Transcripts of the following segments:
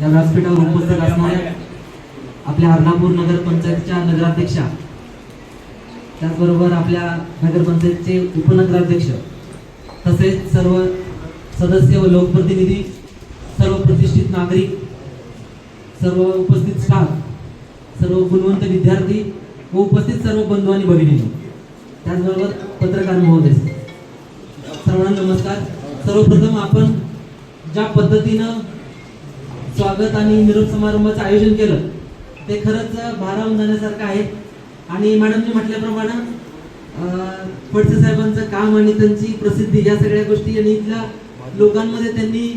या व्यासपीठावर उपस्थित असणाऱ्या आपल्या अर्धापूर नगरपंचायतच्या नगराध्यक्षा त्याचबरोबर आपल्या नगरपंचायतचे उपनगराध्यक्ष तसेच सर्व सदस्य व लोकप्रतिनिधी सर्व प्रतिष्ठित नागरिक सर्व उपस्थित स्टाफ सर्व गुणवंत विद्यार्थी व उपस्थित सर्व बंधू आणि भगिनी त्याचबरोबर पत्रकार महोदय. सर्वांना नमस्कार. सर्वप्रथम आपण ज्या पद्धतीनं स्वागत आणि निरोप समारंभाचं आयोजन केलं. ते खरंच भारावून जाण्यासारखं आहे. आणि मॅडमने म्हटल्याप्रमाणे फडसे साहेबांचं काम आणि त्यांची प्रसिद्धी या सगळ्या गोष्टी आणि इथल्या लोकांमध्ये त्यांनी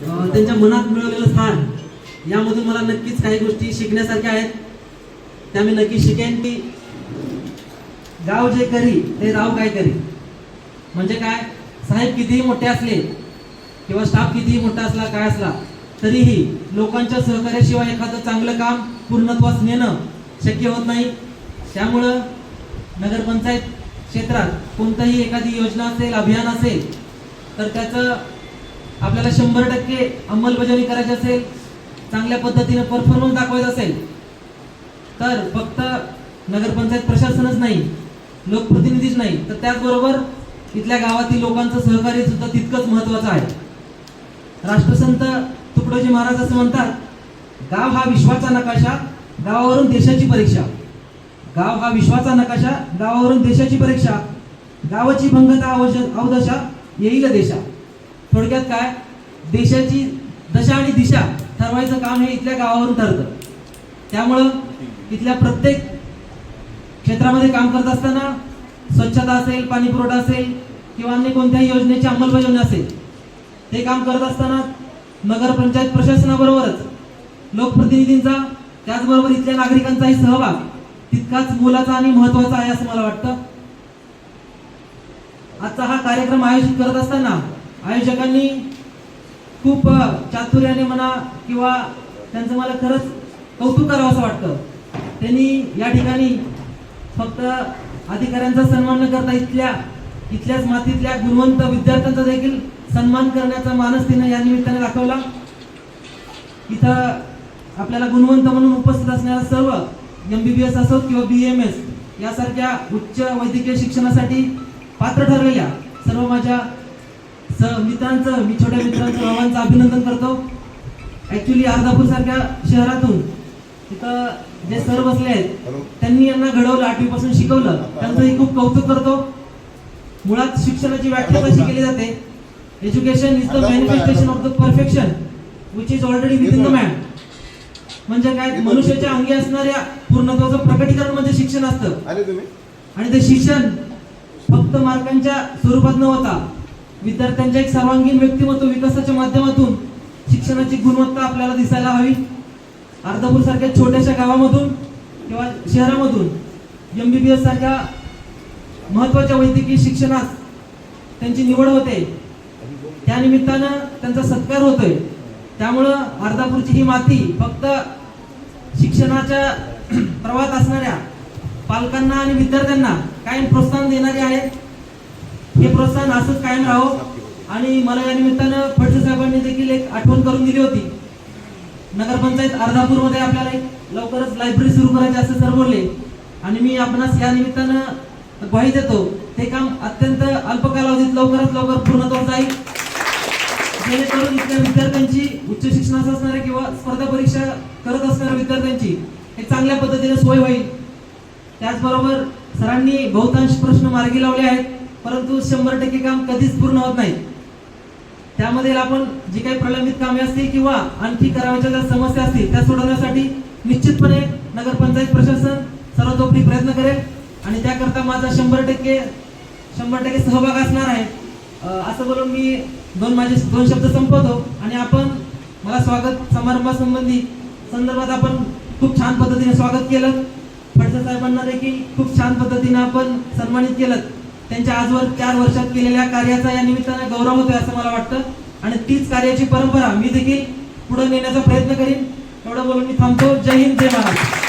त्यांच्या मनात मिळवलेलं स्थान यामधून मला नक्कीच काही गोष्टी शिकण्यासारख्या आहेत. त्या मी नक्की शिकेन की गाव जे करी ते राव काय करी? म्हणजे काय? साहेब कितीही मोठे असले किंवा स्टाफ कितीही मोठा असला काय असला तरीही लोकांच्या सहकार्याशिवाय एखादं चांगलं काम पूर्णत्वास नेणं शक्य होत नाही. त्यामुळं नगरपंचायत क्षेत्रात कोणताही एखादी योजना असेल अभियान असेल तर त्याचं आपल्याला शंभर टक्के अंमलबजावणी करायची असेल चांगल्या पद्धतीने परफॉर्मन्स दाखवायचा असेल तर फक्त नगरपंचायत प्रशासनच नाही लोकप्रतिनिधीच नाही. तर त्याचबरोबर इथल्या गावातील लोकांचं सहकार्य सुद्धा तितकंच महत्वाचं आहे. राष्ट्रसंत तुकडोजी महाराज असं म्हणतात गाव हा विश्वाचा नकाशा गावावरून देशाची परीक्षा. गाव हा विश्वाचा नकाशा गावावरून देशाची परीक्षा. गावाची भंगता अवश- अवदशा येईल देशा थोडक्यात काय? देशाची दशा आणि दिशा ठरवायचं काम हे इथल्या गावावरून ठरतं. त्यामुळं इथल्या प्रत्येक क्षेत्रामध्ये काम करत असताना स्वच्छता असेल पाणी पुरवठा असेल किंवा अन्य कोणत्याही योजनेची अंमलबजावणी असेल ते काम करत असताना नगरपंचायत प्रशासनाबरोबरच लोकप्रतिनिधींचा त्याचबरोबर इथल्या नागरिकांचाही सहभाग तितकाच मोलाचा आणि महत्त्वाचा आहे असं मला वाटतं. आजचा हा कार्यक्रम आयोजित करत असताना आयोजकांनी खूप चातुर्याने म्हणा किंवा त्यांचं मला खरंच कौतुक करावं असं वाटतं. त्यांनी या ठिकाणी फक्त अधिकाऱ्यांचा सन्मान न करता इथल्या इथल्याच मातीतल्या गुणवंत विद्यार्थ्यांचा देखील सन्मान करण्याचा मानस तिनं या निमित्ताने दाखवला. इथं आपल्याला गुणवंत म्हणून उपस्थित असणाऱ्या सर्व एम बी बी एस असो किंवा बी एम एस यासारख्या उच्च वैद्यकीय शिक्षणासाठी पात्र ठरलेल्या सर्व माझ्या स मित्रांचं मी छोट्या मित्रांचं भावांचं अभिनंदन करतो. ऍक्च्युली अर्धापूर सारख्या शहरातून तिथं जे सर बसले आहेत त्यांनी यांना घडवलं आठवीपासून शिकवलं. त्यांचंही खूप कौतुक करतो. मुळात शिक्षणाची व्याख्या कशी केली जाते education is the manifestation of the perfection which is already within the man म्हणजे काय? मनुष्याच्या अंगी असणाऱ्या पूर्णत्वाचं प्रकटीकरण म्हणजे शिक्षण असतं. आणि ते शिक्षण फक्त मार्कांच्या स्वरूपात न होता विद्यार्थ्यांच्या एक सर्वांगीण व्यक्तिमत्व विकासाच्या माध्यमातून शिक्षणाची गुणवत्ता आपल्याला दिसायला हवी. अर्धापूर सारख्या छोट्याशा गावामधून किंवा शहरामधून एम बी बी एस सारख्या महत्त्वाच्या वैद्यकीय शिक्षणास त्यांची निवड होते. त्या निमित्तानं त्यांचा सत्कार होतोय. त्यामुळं अर्धापूरची ही माती फक्त शिक्षणाच्या प्रवाहात असणाऱ्या पालकांना आणि विद्यार्थ्यांना कायम प्रोत्साहन देणारे आहेत हे प्रोत्साहन असंच कायम राहो. आणि मला या निमित्तानं फडसे साहेबांनी देखील एक आठवण करून दिली होती. नगरपंचायत अर्धापूरमध्ये आपल्याला एक लवकरच लायब्ररी सुरू करायची असं सर बोलले आणि मी आपणास या निमित्तानं ग्वाही देतो. ते काम अत्यंत अल्प कालावधीत लवकरात लवकर पूर्णत्वास जाईल. जेणेकरून इथल्या विद्यार्थ्यांची उच्च शिक्षणाचं असणाऱ्या किंवा स्पर्धा परीक्षा करत असणाऱ्या विद्यार्थ्यांची एक चांगल्या पद्धतीने सोय होईल. त्याचबरोबर सरांनी बहुतांश प्रश्न मार्गी लावले आहेत परंतु शंभर टक्के काम कधीच पूर्ण होत नाही. त्यामध्ये आपण जी काही प्रलंबित कामे असतील किंवा आणखी करावयाच्या ज्या समस्या असतील त्या सोडवण्यासाठी निश्चितपणे नगरपंचायत प्रशासन सर्वतोपरी प्रयत्न करेल आणि त्याकरता माझा शंभर टक्के शंभर टक्के सहभाग असणार आहे. असं बोलून मी दोन माझे दोन शब्द संपवतो आणि आपण मला स्वागत समारंभासंबंधी संदर्भात आपण खूप छान पद्धतीने स्वागत केलं. फडसे साहेबांना देखील खूप छान पद्धतीने आपण सन्मानित केलं. त्यांच्या आजवर चार वर्षात केलेल्या कार्याचा या निमित्ताने गौरव होतोय असं मला वाटतं. आणि तीच कार्याची परंपरा मी देखील पुढे नेण्याचा प्रयत्न करीन. एवढं बोलून मी थांबतो. जय हिंद जय महाराष्ट्र.